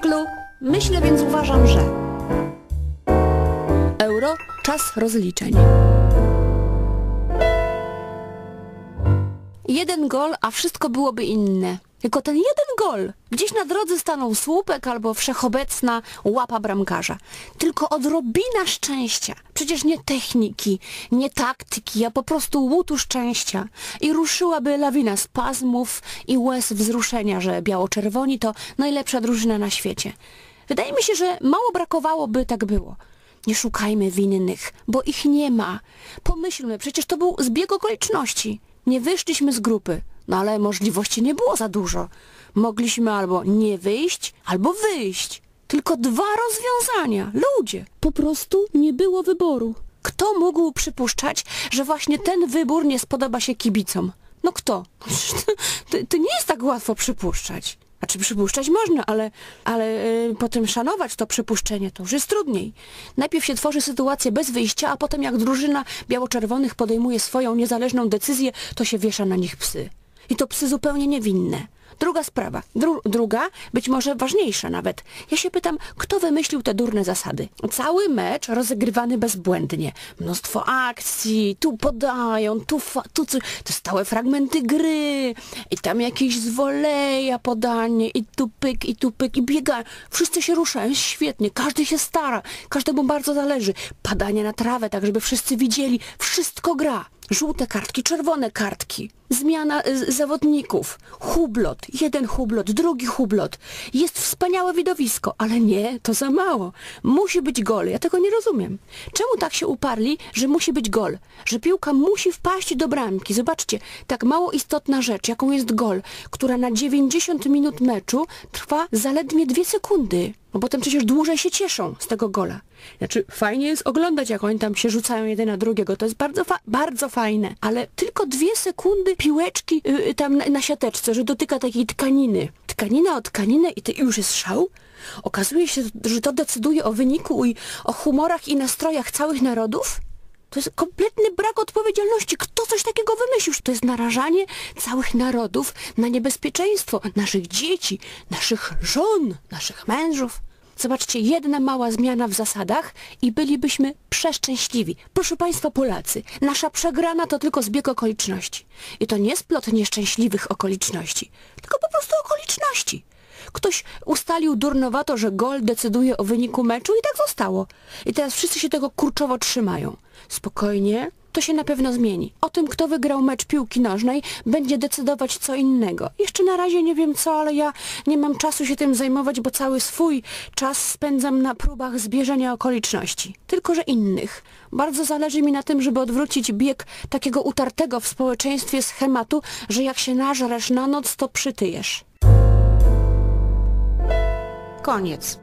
cyklu Myślę, więc uważam, że Euro, czas rozliczeń. Jeden gol, a wszystko byłoby inne. Tylko ten jeden gol. Gdzieś na drodze stanął słupek albo wszechobecna łapa bramkarza. Tylko odrobina szczęścia. Przecież nie techniki, nie taktyki, a po prostu łutu szczęścia. I ruszyłaby lawina spazmów i łez wzruszenia, że biało-czerwoni to najlepsza drużyna na świecie. Wydaje mi się, że mało brakowało, by tak było. Nie szukajmy winnych, bo ich nie ma. Pomyślmy, przecież to był zbieg okoliczności. Nie wyszliśmy z grupy, no ale możliwości nie było za dużo. Mogliśmy albo nie wyjść, albo wyjść. Tylko dwa rozwiązania. Ludzie. Po prostu nie było wyboru. Kto mógł przypuszczać, że właśnie ten wybór nie spodoba się kibicom? No kto? To, to nie jest tak łatwo przypuszczać. Znaczy przypuszczać można, ale, ale yy, potem szanować to przypuszczenie to już jest trudniej. Najpierw się tworzy sytuację bez wyjścia, a potem jak drużyna biało-czerwonych podejmuje swoją niezależną decyzję, to się wiesza na nich psy. I to psy zupełnie niewinne. Druga sprawa, dru druga, być może ważniejsza nawet. Ja się pytam, kto wymyślił te durne zasady? Cały mecz rozegrywany bezbłędnie. Mnóstwo akcji, tu podają, tu, tu coś, te stałe fragmenty gry i tam jakieś zwoleja podanie i tu pyk, i tu pyk, i biegają. Wszyscy się ruszają, świetnie, każdy się stara, każdemu bardzo zależy. Padanie na trawę, tak żeby wszyscy widzieli, wszystko gra. Żółte kartki, czerwone kartki. Zmiana y, zawodników. Hublot. Jeden hublot, drugi hublot. Jest wspaniałe widowisko, ale nie, to za mało. Musi być gol. Ja tego nie rozumiem. Czemu tak się uparli, że musi być gol? Że piłka musi wpaść do bramki. Zobaczcie, tak mało istotna rzecz, jaką jest gol, która na 90 minut meczu trwa zaledwie dwie sekundy. No potem przecież dłużej się cieszą z tego gola. Znaczy, fajnie jest oglądać, jak oni tam się rzucają jeden na drugiego. To jest bardzo, fa bardzo fajne. Ale tylko dwie sekundy piłeczki yy, tam na, na, siateczce, że dotyka takiej tkaniny. Tkanina o tkaninę i, ty, już jest szał? Okazuje się, że to decyduje o wyniku i o humorach i nastrojach całych narodów? To jest kompletny brak odpowiedzialności. Kto coś takiego wymyślił? To jest narażanie całych narodów na niebezpieczeństwo naszych dzieci, naszych żon, naszych mężów. Zobaczcie, jedna mała zmiana w zasadach i bylibyśmy przeszczęśliwi. Proszę Państwa Polacy, nasza przegrana to tylko zbieg okoliczności. I to nie splot nieszczęśliwych okoliczności, tylko po prostu okoliczności. Ktoś ustalił durnowato, że gol decyduje o wyniku meczu i tak zostało. I teraz wszyscy się tego kurczowo trzymają. Spokojnie, to się na pewno zmieni. O tym, kto wygrał mecz piłki nożnej, będzie decydować co innego. Jeszcze na razie nie wiem co, ale ja nie mam czasu się tym zajmować, bo cały swój czas spędzam na próbach zbieżenia okoliczności. Tylko, że innych. Bardzo zależy mi na tym, żeby odwrócić bieg takiego utartego w społeczeństwie schematu, że jak się nażresz na noc, to przytyjesz. Koniec.